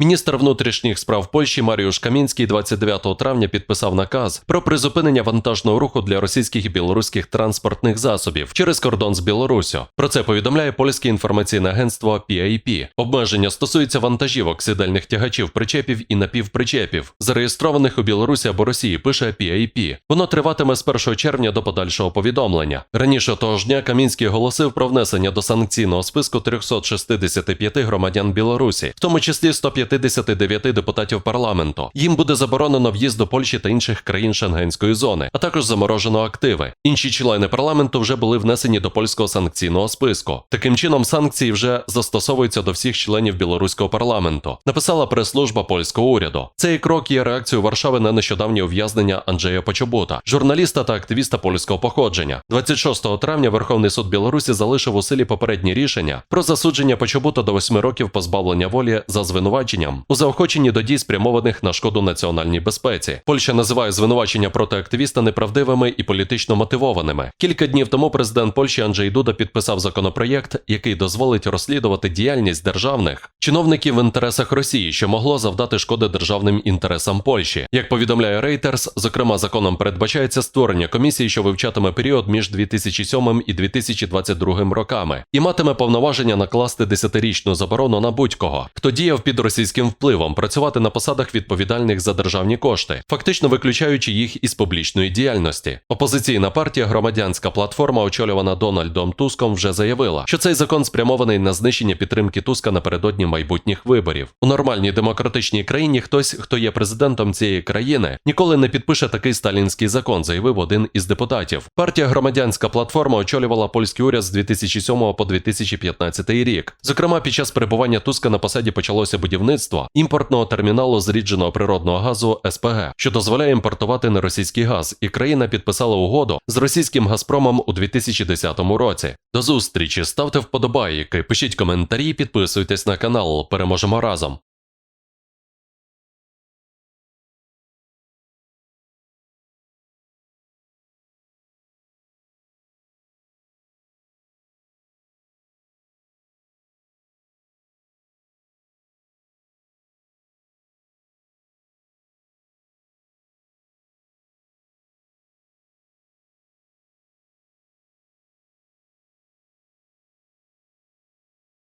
Міністр внутрішніх справ Польщі Маріуш Камінський 29 травня підписав наказ про призупинення вантажного руху для російських і білоруських транспортних засобів через кордон з Білоруссю. Про це повідомляє польське інформаційне агентство PIP. Обмеження стосується вантажівок, сидельних тягачів, причепів і напівпричепів, зареєстрованих у Білорусі або Росії. Пише PIP. Воно триватиме з 1 червня до подальшого повідомлення. Раніше того ж дня Камінський оголосив про внесення до санкційного списку 365 громадян Білорусі, в тому числі 159 депутатів парламенту. Їм буде заборонено в'їзд до Польщі та інших країн Шенгенської зони, а також заморожено активи. Інші члени парламенту вже були внесені до польського санкційного списку. Таким чином, санкції вже застосовуються до всіх членів білоруського парламенту. Написала прес-служба польського уряду. Цей крок є реакцією Варшави на нещодавнє ув'язнення Анджея Почобута, журналіста та активіста польського походження. 26 травня Верховний суд Білорусі залишив у силі попередні рішення про засудження Почобута до 8 років позбавлення волі за звинуваченням у заохоченні до дій, спрямованих на шкоду національній безпеці. Польща називає звинувачення проти активіста неправдивими і політично мотивованими. Кілька днів тому президент Польщі Анджей Дуда підписав законопроєкт, який дозволить розслідувати діяльність державних чиновників в інтересах Росії, що могло завдати шкоди державним інтересам Польщі. Як повідомляє Reuters, зокрема законом передбачається створення комісії, що вивчатиме період між 2007 і 2022 роками, і матиме повноваження накласти десятирічну заборону на будь-кого, хто діяв під російським впливом, працювати на посадах відповідальних за державні кошти, фактично виключаючи їх із публічної діяльності. Опозиційна партія Громадянська платформа, очолювана Дональдом Туском, вже заявила, що цей закон спрямований на знищення підтримки Туска напередодні майбутніх виборів. У нормальній демократичній країні хтось, хто є президентом цієї країни, ніколи не підпише такий сталінський закон, заявив один із депутатів. Партія Громадянська платформа очолювала польський уряд з 2007 по 2015 рік. Зокрема, під час перебування Туска на посаді почалося будівництво імпортного терміналу зрідженого природного газу СПГ, що дозволяє імпортувати неросійський газ, і країна підписала угоду з російським Газпромом у 2010 році. До зустрічі, ставте вподобайки, пишіть коментарі, підписуйтесь на канал. Переможемо разом.